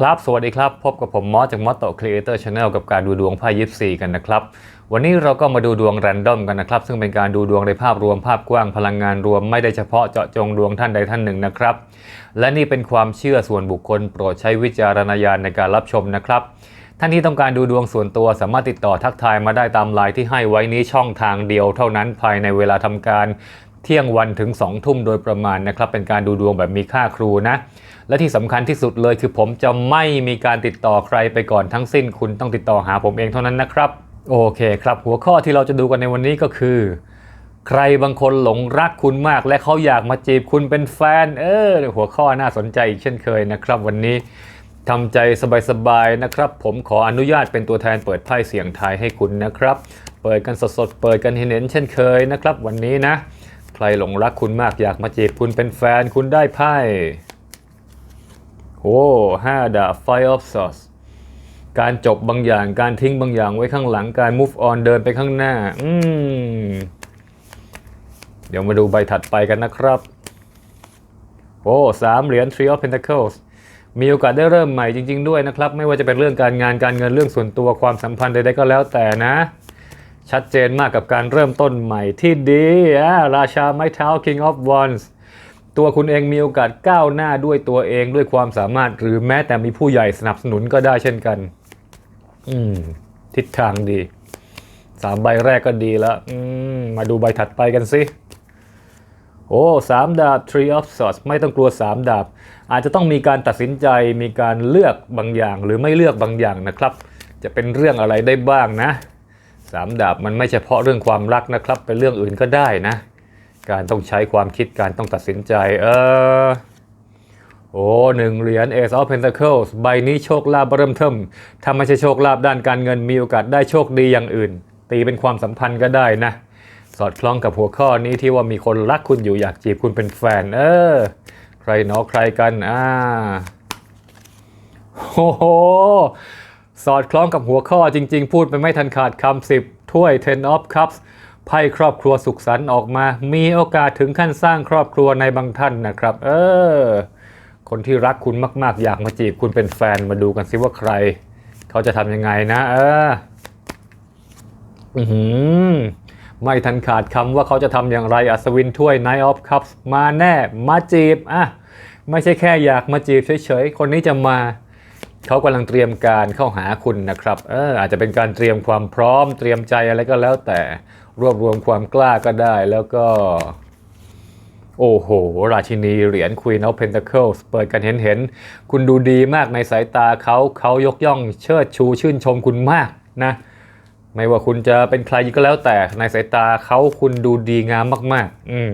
ครับสวัสดีครับ พบกับผมมอสจากมอสโตครีเอเตอร์ชาแนลกับการดูดวงไพ่ยิปซีกันนะครับ วันนี้เราก็มาดูดวงแรนดอมกันนะครับ ซึ่งเป็นการดูดวงในภาพรวมภาพกว้างพลังงานรวมไม่ได้เฉพาะเจาะจงดวงท่านใดท่านหนึ่งนะครับ และนี่เป็นความเชื่อส่วนบุคคลโปรดใช้วิจารณญาณในการรับชมนะครับท่านที่ต้องการดูดวงส่วนตัวสามารถติดต่อทักทายมาได้ตามไลน์ที่ให้ไว้นี้ช่องทางเดียวเท่านั้นภายในเวลาทำการเที่ยงวันถึง2ทุ่มโดยประมาณนะครับเป็นการดูดวงแบบมีค่าครูนะ และที่สำคัญที่สุดเลยคือผมจะไม่มีการติดต่อใครไปก่อนทั้งสิ้น คุณต้องติดต่อหาผมเองเท่านั้นนะครับ โอเคครับหัวข้อที่เราจะดูกันในวันนี้ก็คือ ใครบางคนหลงรักคุณมาก และเขาอยากมาจีบคุณเป็นแฟน เออ หัวข้อน่าสนใจอีกเช่นเคยนะครับ วันนี้ทำใจสบายๆนะครับ ผมขออนุญาตเป็นตัวแทนเปิดไพ่เสียงทายให้คุณนะครับ เปิดกันสดๆ เปิดกันเห็นๆเช่นเคยนะครับ วันนี้นะ ใครหลงรักคุณมากอยากมาจีบคุณเป็นแฟนคุณได้ไพ่ โอ้ห้าดาบ Five of Swords การจบบางอย่างการทิ้งบางอย่างไว้ข้างหลังการ move on เดินไปข้างหน้า อืม เดี๋ยวมาดูใบถัดไปกันนะครับ โอ้สามเหรียญ Three of Pentacles มีโอกาสได้เริ่มใหม่จริง ๆ ด้วยนะครับ ไม่ว่าจะเป็นเรื่องการงานการเงินเรื่องส่วนตัวความสัมพันธ์ใดๆก็แล้วแต่นะ ชัดเจนมากกับการเริ่มต้นใหม่ที่ดีอะราชาไม้เท้า King of Wands ตัวคุณเองมีโอกาสก้าวหน้าด้วยตัวเองด้วยความสามารถ หรือแม้แต่มีผู้ใหญ่สนับสนุนก็ได้เช่นกัน อืม ทิศทางดีสามใบแรกก็ดีแล้วอมมาดูใบถัดไปกันสิโอ้สามดาบ Tree of Swords ไม่ต้องกลัวสามดาบ อาจจะต้องมีการตัดสินใจมีการเลือกบางอย่าง หรือไม่เลือกบางอย่างนะครับ จะเป็นเรื่องอะไรได้บ้างนะสามดาบมันไม่เฉพาะเรื่องความรักนะครับ เป็นเรื่องอื่นก็ได้นะ การต้องใช้ความคิดการต้องตัดสินใจ เออโอ้หนึ่งเหรียญ Ace of Pentacles ใบนี้โชคลาภเริ่มเทิมถ้าไม่ใช่โชคลาภด้านการเงินมีโอกาสได้โชคดีอย่างอื่น ตีเป็นความสัมพันธ์ก็ได้นะ สอดคล้องกับหัวข้อนี้ที่ว่ามีคนรักคุณอยู่อยากจีบคุณเป็นแฟน เออ ใครเนาะใครกันอ่าโอ้โหสอดคล้องกับหัวข้อจริง ๆ พูดไปไม่ทันขาดคำสิบถ้วย Ten of Cups ไพ่ครอบครัวสุขสันต์ออกมา มีโอกาสถึงขั้นสร้างครอบครัวในบางท่านนะครับ เออ คนที่รักคุณมาก ๆ อยากมาจีบคุณเป็นแฟนมาดูกันสิว่าใคร เขาจะทำยังไงนะ เออ อือหือไม่ทันขาดคำว่าเขาจะทำอย่างไรอัศวินถ้วย Knight of Cups มาแน่ มาจีบอะไม่ใช่แค่อยากมาจีบเฉยๆ คนนี้จะมา เขากำลังเตรียมการเข้าหาคุณนะครับ เอออาจจะเป็นการเตรียมความพร้อมเตรียมใจอะไรก็แล้วแต่ รวบรวมความกล้าก็ได้แล้วก็ โอ้โห ราชินีเหรียญ Queen of Pentacles เปิดกันเห็นเห็น คุณดูดีมากในสายตาเขาเขายกย่องเชิดชูชื่นชมคุณมากนะ ไม่ว่าคุณจะเป็นใครก็แล้วแต่ในสายตาเขาคุณดูดีงามมาก ๆ อืม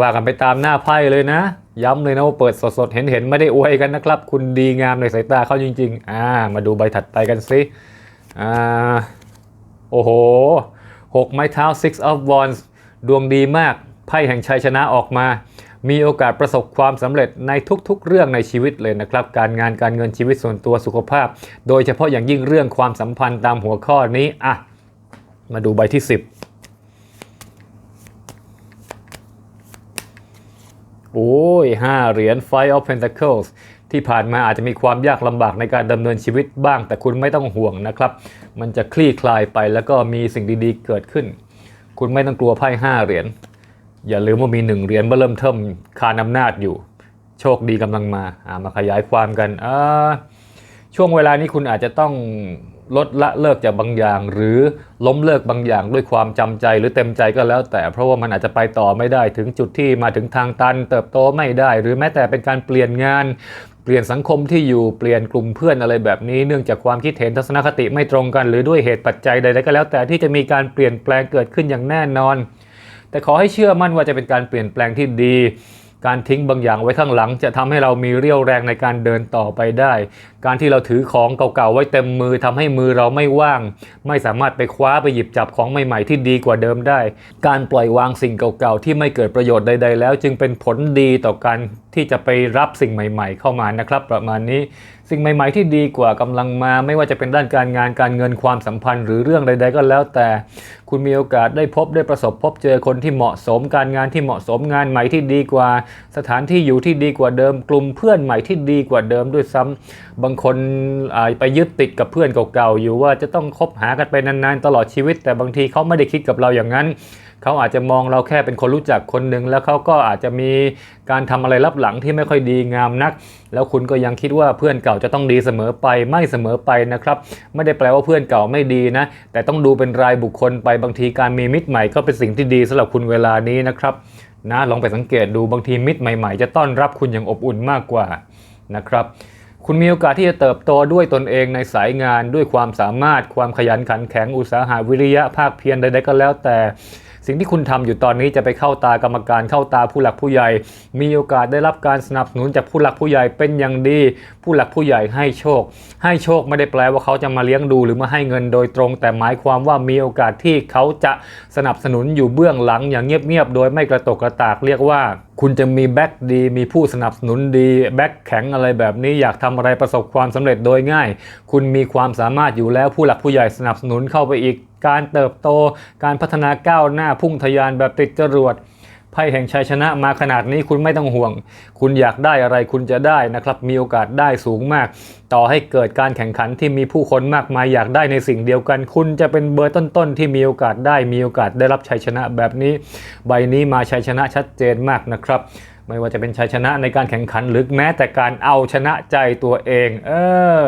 ว่ากันไปตามหน้าไพ่เลยนะ ย้ำเลยนะว่าเปิดสดๆ เห็นๆ ไม่ได้อวยกันนะครับ คุณดีงามในสายตาเขาจริง ๆ อ่า มาดูใบถัดไปกันสิอ่า โอ้โห หกไม้เท้า six of wands ดวงดีมากไพ่แห่งชัยชนะออกมา มีโอกาสประสบความสำเร็จในทุกๆ เรื่องในชีวิตเลยนะครับ การงานการเงินชีวิตส่วนตัวสุขภาพ โดยเฉพาะอย่างยิ่งเรื่องความสัมพันธ์ตามหัวข้อนี้อะมาดูใบที่ 10 โอ้ยห้าเหรียญ Five of Pentacles ที่ผ่านมาอาจจะมีความยากลำบากในการดำเนินชีวิตบ้าง แต่คุณไม่ต้องห่วงนะครับ มันจะคลี่คลายไปแล้วก็มีสิ่งดีๆเกิดขึ้น คุณไม่ต้องกลัวไพ่ห้าเหรียญอย่าลืมว่ามีหนึ่งเหรียญเมื่อเริ่มเทิมคานอำนาจอยู่ โชคดีกำลังมาอ่ามาขยายความกันอ่าช่วงเวลานี้คุณอาจจะต้องลดละเลิกจากบางอย่าง หรือล้มเลิกบางอย่างด้วยความจำใจหรือเต็มใจก็แล้ว แต่เพราะว่ามันอาจจะไปต่อไม่ได้ถึงจุดที่มาถึงทางตัน เติบโตไม่ได้ หรือแม้แต่เป็นการเปลี่ยนงาน เปลี่ยนสังคมที่อยู่เปลี่ยนกลุ่มเพื่อนอะไรแบบนี้ เนื่องจากความคิดเห็นทัศนคติไม่ตรงกัน หรือด้วยเหตุปัจจัยใดๆก็แล้ว แต่ที่จะมีการเปลี่ยนแปลงเกิดขึ้นอย่างแน่นอน แต่ขอให้เชื่อมั่นว่าจะเป็นการเปลี่ยนแปลงที่ดี การทิ้งบางอย่างไว้ข้างหลัง จะทำให้เรามีเรี่ยวแรงในการเดินต่อไปได้ การที่เราถือของเก่าๆไว้เต็มมือทำให้มือเราไม่ว่าง ไม่สามารถไปคว้าไปหยิบจับของใหม่ๆที่ดีกว่าเดิมได้ การปล่อยวางสิ่งเก่าๆที่ไม่เกิดประโยชน์ใด ๆ แล้ว จึงเป็นผลดีต่อการที่จะไปรับสิ่งใหม่ ๆ เข้ามานะครับ ประมาณนี้ สิ่งใหม่ ๆ ที่ดีกว่ากำลังมา ไม่ว่าจะเป็นด้านการงานการเงินความสัมพันธ์ หรือเรื่องใด ๆ ก็แล้วแต่ คุณมีโอกาสได้พบได้ประสบพบเจอคนที่เหมาะสม การงานที่เหมาะสมงานใหม่ที่ดีกว่า สถานที่อยู่ที่ดีกว่าเดิม กลุ่มเพื่อนใหม่ที่ดีกว่าเดิมด้วยซ้ำบางคนไปยึดติดกับเพื่อนเก่าๆอยู่ว่าจะต้องคบหากันไปนานๆ ตลอดชีวิต แต่บางทีเขาไม่ได้คิดกับเราอย่างนั้น เขาอาจจะมองเราแค่เป็นคนรู้จักคนหนึ่งแล้วเขาก็อาจจะมีการทำอะไรลับหลังที่ไม่ค่อยดีงามนัก แล้วคุณก็ยังคิดว่าเพื่อนเก่าจะต้องดีเสมอไปไม่เสมอไปนะครับ ไม่ได้แปลว่าเพื่อนเก่าไม่ดีนะ แต่ต้องดูเป็นรายบุคคลไปบางทีการมีมิตรใหม่ก็เป็นสิ่งที่ดีสำหรับคุณเวลานี้นะครับนะลองไปสังเกตดูบางทีมิตรใหม่ ๆ จะต้อนรับคุณอย่างอบอุ่นมากกว่านะครับคุณมีโอกาสที่จะเติบโตด้วยตนเองในสายงานด้วยความสามารถความขยันขันแข็งอุตสาหะวิริยะภาคเพียรใดๆก็แล้วแต่ สิ่งที่คุณทำอยู่ตอนนี้จะไปเข้าตากรรมการเข้าตาผู้หลักผู้ใหญ่ มีโอกาสได้รับการสนับสนุนจากผู้หลักผู้ใหญ่เป็นอย่างดี ผู้หลักผู้ใหญ่ให้โชค ให้โชคไม่ได้แปลว่าเขาจะมาเลี้ยงดูหรือมาให้เงินโดยตรง แต่หมายความว่ามีโอกาสที่เขาจะสนับสนุนอยู่เบื้องหลังอย่างเงียบๆโดยไม่กระตกกระตากเรียกว่าคุณจะมีแบ็กดี มีผู้สนับสนุนดีแบ็กแข็งอะไรแบบนี้อยากทำอะไรประสบความสำเร็จโดยง่าย คุณมีความสามารถอยู่แล้วผู้หลักผู้ใหญ่สนับสนุนเข้าไปอีก การเติบโต การพัฒนาก้าวหน้าพุ่งทะยานแบบติดจรวดไพ่แห่งชัยชนะมาขนาดนี้คุณไม่ต้องห่วง คุณอยากได้อะไรคุณจะได้นะครับ มีโอกาสได้สูงมาก ต่อให้เกิดการแข่งขันที่มีผู้คนมากมายอยากได้ในสิ่งเดียวกัน คุณจะเป็นเบอร์ต้นๆที่มีโอกาสได้มีโอกาสได้รับชัยชนะแบบนี้ ใบนี้มาชัยชนะชัดเจนมากนะครับ ไม่ว่าจะเป็นชัยชนะในการแข่งขันหรือแม้แต่การเอาชนะใจตัวเอง เออ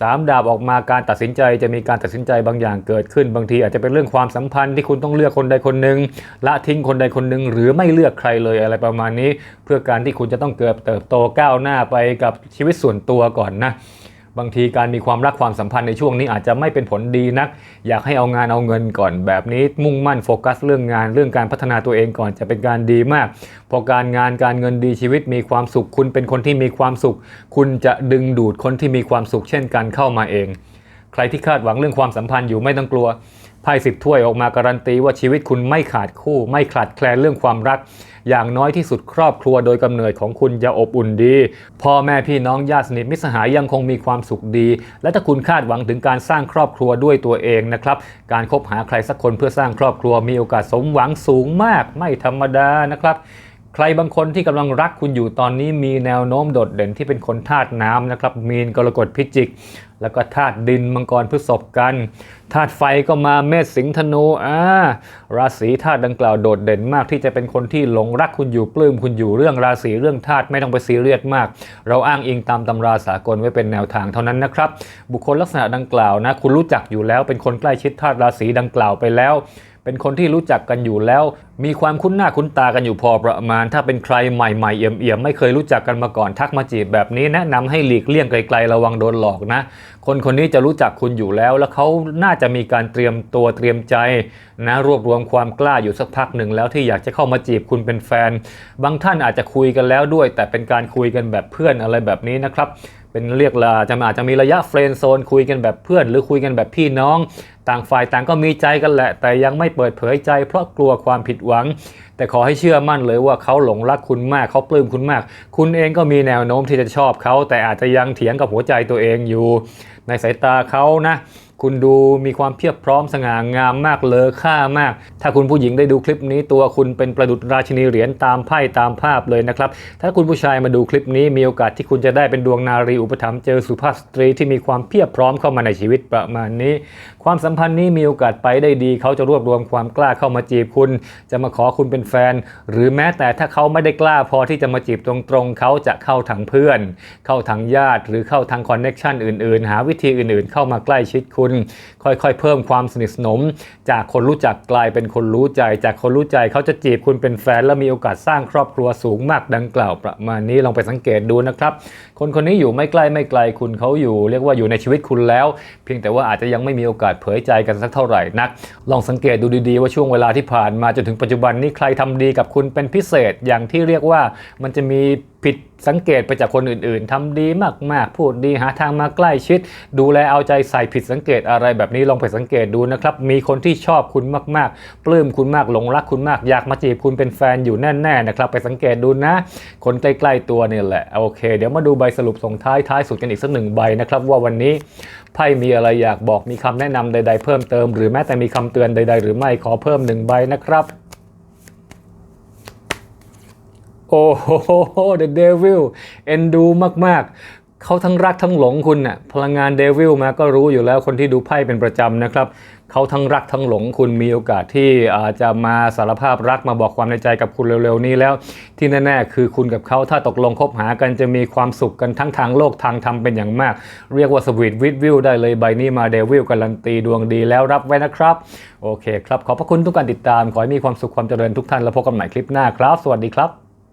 สามดาบออกมาการตัดสินใจจะมีการตัดสินใจบางอย่างเกิดขึ้น บางทีอาจจะเป็นเรื่องความสัมพันธ์ที่คุณต้องเลือกคนใดคนหนึ่งละทิ้งคนใดคนหนึ่งหรือไม่เลือกใครเลยอะไรประมาณนี้ เพื่อการที่คุณจะต้องเกิดเติบโตก้าวหน้าไปกับชีวิตส่วนตัวก่อนนะ บางทีการมีความรักความสัมพันธ์ในช่วงนี้อาจจะไม่เป็นผลดีนัก อยากให้เอางานเอาเงินก่อนแบบนี้ มุ่งมั่นโฟกัสเรื่องงานเรื่องการพัฒนาตัวเองก่อนจะเป็นการดีมาก พอการงานการเงินดีชีวิตมีความสุข คุณเป็นคนที่มีความสุข คุณจะดึงดูดคนที่มีความสุขเช่นกันเข้ามาเอง ใครที่คาดหวังเรื่องความสัมพันธ์อยู่ไม่ต้องกลัว ไพ่สิบถ้วยออกมาการันตีว่าชีวิตคุณไม่ขาดคู่ ไม่ขาดแคลนเรื่องความรัก อย่างน้อยที่สุดครอบครัวโดยกำเนิดของคุณจะอบอุ่นดี พ่อแม่พี่น้องญาติสนิทมิตรสหายยังคงมีความสุขดี และถ้าคุณคาดหวังถึงการสร้างครอบครัวด้วยตัวเองนะครับ การคบหาใครสักคนเพื่อสร้างครอบครัวมีโอกาสสมหวังสูงมากไม่ธรรมดานะครับ ใครบางคนที่กำลังรักคุณอยู่ตอนนี้มีแนวโน้มโดดเด่นที่เป็นคนธาตุน้ำนะครับ มีนกรกฎพิจิก แล้วก็ธาตุดินมังกรพฤษภกันธาตุไฟก็มาเมษสิงห์ธนูอ่าราศีธาตุดังกล่าวโดดเด่นมากที่จะเป็นคนที่หลงรักคุณอยู่ปลื้มคุณอยู่เรื่องราศีเรื่องธาตุไม่ต้องไปซีเรียสมาก เราอ้างอิงตามตำราสากลไว้เป็นแนวทางเท่านั้นนะครับบุคคลลักษณะดังกล่าวนะคุณรู้จักอยู่แล้วเป็นคนใกล้ชิดธาตุราศีดังกล่าวไปแล้ว เป็นคนที่รู้จักกันอยู่แล้ว มีความคุ้นหน้าคุ้นตากันอยู่พอประมาณ ถ้าเป็นใครใหม่ๆเอี่ยมๆไม่เคยรู้จักกันมาก่อนทักมาจีบแบบนี้แนะนำให้หลีกเลี่ยงไกลๆระวังโดนหลอกนะ คนคนนี้จะรู้จักคุณอยู่แล้ว แล้วเขาน่าจะมีการเตรียมตัวเตรียมใจนะรวบรวมความกล้าอยู่สักพักหนึ่งแล้วที่อยากจะเข้ามาจีบคุณเป็นแฟน บางท่านอาจจะคุยกันแล้วด้วย แต่เป็นการคุยกันแบบเพื่อนอะไรแบบนี้นะครับ เป็นเรียกละจะอาจจะมีระยะเฟรนด์โซนคุยกันแบบเพื่อน หรือคุยกันแบบพี่น้อง ต่างฝ่ายต่างก็มีใจกันแหละ แต่ยังไม่เปิดเผยใจ เพราะกลัวความผิดหวัง แต่ขอให้เชื่อมั่นเลยว่าเขาหลงรักคุณมากเขาปลื้มคุณมาก คุณเองก็มีแนวโน้มที่จะชอบเขา แต่อาจจะยังเถียงกับหัวใจตัวเองอยู่ ในสายตาเขานะ คุณดูมีความเพียบพร้อมสง่างามมากเลอค่ามาก ถ้าคุณผู้หญิงได้ดูคลิปนี้ตัวคุณเป็นประดุจราชินีเหรียญตามไพ่ตามภาพเลยนะครับ ถ้าคุณผู้ชายมาดูคลิปนี้มีโอกาสที่คุณจะได้เป็นดวงนารีอุปถัมภ์เจอสุภาพสตรีที่มีความเพียบพร้อมเข้ามาในชีวิตประมาณนี้ ความสัมพันธ์นี้มีโอกาสไปได้ดี เขาจะรวบรวมความกล้าเข้ามาจีบคุณ จะมาขอคุณเป็นแฟน หรือแม้แต่ถ้าเขาไม่ได้กล้าพอที่จะมาจีบตรงๆ เขาจะเข้าทางเพื่อน เข้าทางญาติ หรือเข้าทางคอนเน็ชันอื่นๆ หาวิธีอื่นๆ เข้ามาใกล้ชิดคุณค่อยๆ เพิ่มความสนิทสนม จากคนรู้จักกลายเป็นคนรู้ใจ จากคนรู้ใจเขาจะจีบคุณเป็นแฟน และมีโอกาสสร้างครอบครัวสูงมากดังกล่าวประมาณนี้ลองไปสังเกตดูนะครับคนคนนี้อยู่ไม่ใกล้ไม่ไกลคุณเขาอยู่ เรียกว่าอยู่ในชีวิตคุณแล้ว เพียงแต่ว่าอาจจะยังไม่มีโอกาสเผยใจกันสักเท่าไหร่นัก ลองสังเกตดูดีๆว่าช่วงเวลาที่ผ่านมาจนถึงปัจจุบันนี้ใครทำดีกับคุณเป็นพิเศษอย่างที่เรียกว่ามันจะมี ผิดสังเกตไปจากคนอื่นๆทำดีมากๆ พูดดีหาทางมาใกล้ชิด ดูแลเอาใจใส่ผิดสังเกตอะไรแบบนี้ลองไปสังเกตดูนะครับ มีคนที่ชอบคุณมากๆ ปลื้มคุณมากหลงรักคุณมากอยากมาจีบคุณเป็นแฟนอยู่แน่ๆนะครับ ไปสังเกตดูนะ คนใกล้ๆตัวเนี่ยแหละโอเค เดี๋ยวมาดูใบสรุปส่งท้ายท้ายสุดกันอีกสักหนึ่งใบนะครับว่าวันนี้ไพ่มีอะไรอยากบอกมีคำแนะนำใด ๆ เพิ่มเติมหรือแม้แต่มีคำเตือนใด ๆ หรือไม่ขอเพิ่มหนึ่งใบนะครับ โอ้โห The Devil เอ็นดูมาก ๆ เขาทั้งรักทั้งหลงคุณน่ะพลังงานเดวิลมาก็รู้อยู่แล้วคนที่ดูไพ่เป็นประจำนะครับเขาทั้งรักทั้งหลงคุณมีโอกาสที่จจะมาสารภาพรักมาบอกความในใจกับคุณเร็วๆนี้แล้ว ที่แน่ๆคือคุณกับเขาถ้าตกลงคบหากันจะมีความสุขกันทั้งทางโลกทางธรรมเป็นอย่างมาก เรียกว่าสวีทวิดวิวได้เลยใบนี้มาเดวิลการันตีดวงดีแล้วรับไว้นะครับ โอเคครับ ขอบพระคุณทุกการติดตาม ขอให้มีความสุขความเจริญทุกท่านแล้วพบกันใหม่คลิปหน้าครับ สวัสดีครับ